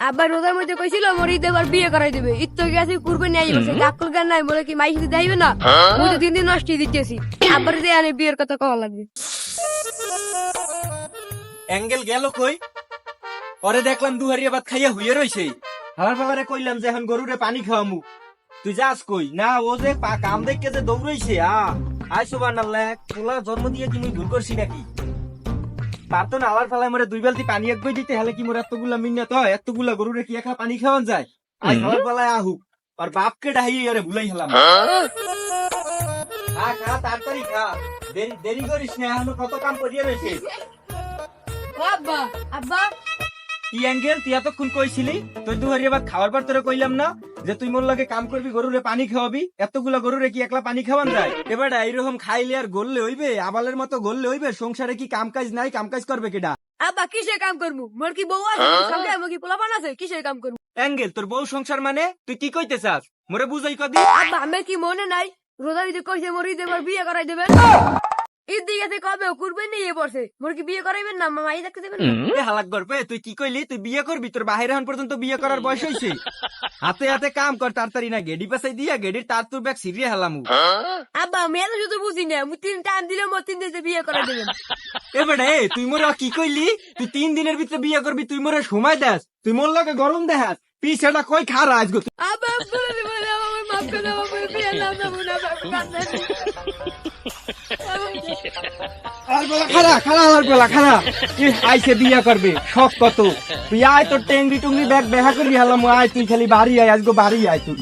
আব্বা রোজার মধ্যে কইছিল মোর ঈদ এবার বিয়ে করাই দেবে। ঈদ তো গেছে কুরবানি আই বসে কাকুল গান নাই বলে কি মাইক দিতে আইবে না? মুই তো দিন দিন নষ্ট দিতেছি। আব্বার দিয়ে আনে বিয়ের কথা কওয়া লাগবে। অ্যাঙ্গেল গেল কই? পরে দেখলাম দুহারিয়া ভাত খাইয়া হইয়া রইছে। হালার ফালারে কইলাম যে এখন গরুরে পানি খাওয়ামু। তুই যাস কই? না ও যে পা- কাম দেখকে যে দৌড়াইছে আ আই সুবান আল্লাহ পোলা জন্ম দিয়ে কি মুই ভুল করছি নাকি? পারতো না আলার ফালায় মরে দুই বালতি পানি একবই দিতে হলে কি মোর এতগুলা মিন্নত হয়? এতগুলা গরুরে কি একা পানি খাওয়ান যায়? আই হালার ফালায় আহুক আর বাপকে ডাহিয়ে আরে ভুলাই হলাম। খা খা তাড়াতাড়ি খা। দেরি দেরি করিস না এখনও কত কাম করিয়া রয়েছে আব্বা আব্বা। কি অ্যাঙ্গেল তুই এতক্ষণ কইছিলি? তুই দুহারি আবার খাওয়ার পর তোরে কইলাম না। যে তুই মোর লগে কাম করবি গরুরে পানি খাওয়াবি এতগুলা গরুরে কি একলা পানি খাওয়ান যায়? এবার এইরকম খাইলে আর গললে হইবে? আবালের মতো গললে হইবে? সংসারে কি কাম কাজ নাই? কাম কাজ করবে কেডা? আব্বা কিসের কাম করব? মোর কি বউ আছে? সঙ্গে আমার কি পোলাপান আছে? কিসের কাম করব? অ্যাঙ্গেল তোর বউ সংসার মানে? তুই কি কইতে চাস মোরে বুঝাই কদি। আব্বা আমার কি মনে নাই? রোজার ঈদে কইছে মোর ঈদ এবার বিয়ে করাই দেবেন ঈদ দিয়ে গেছে কবে কুরবানি নিয়ে পড়ছে? মোর কি বিয়ে করাইবেন না? মামা এই দেখতে দেবেন এ হালাক গর্বে তুই কি কইলি? তুই বিয়ে করবি? তোর বাহিরে হন পর্যন্ত বিয়ে করার বয়স হইছে। হাতে হাতে কাম কর তাড়াতাড়ি না গেডি পাশাই দিয়া গেডির তার তোর ব্যাগ সিরিয়ে হেলামু আব্বা আমি এত শুধু বুঝি না। মুই তিন টাইম দিলে মোর তিন দিতে বিয়ে করাই দেবেন। এবারে এ, তুই মোরা কি কইলি? তুই তিন দিনের ভিতরে বিয়ে করবি তুই মোরে সময় দেস। তুই মোর লগে গরম দেখাস। পিছাটা কই খারা আজগো আব্বা বলে না আমার মাফ করে দাও আমার বিয়ে নাম না মুনা আর বলা খারা খারা আর বলা খারা আইসে বিয়া করবে, শখ কত? তুই আয় তোর টেঙ্গি টুঙ্গি ব্যাগ বেহা করবি হালাম আয়, তুই খালি বাড়ি আয়, আজগো বাড়ি আয় তুই।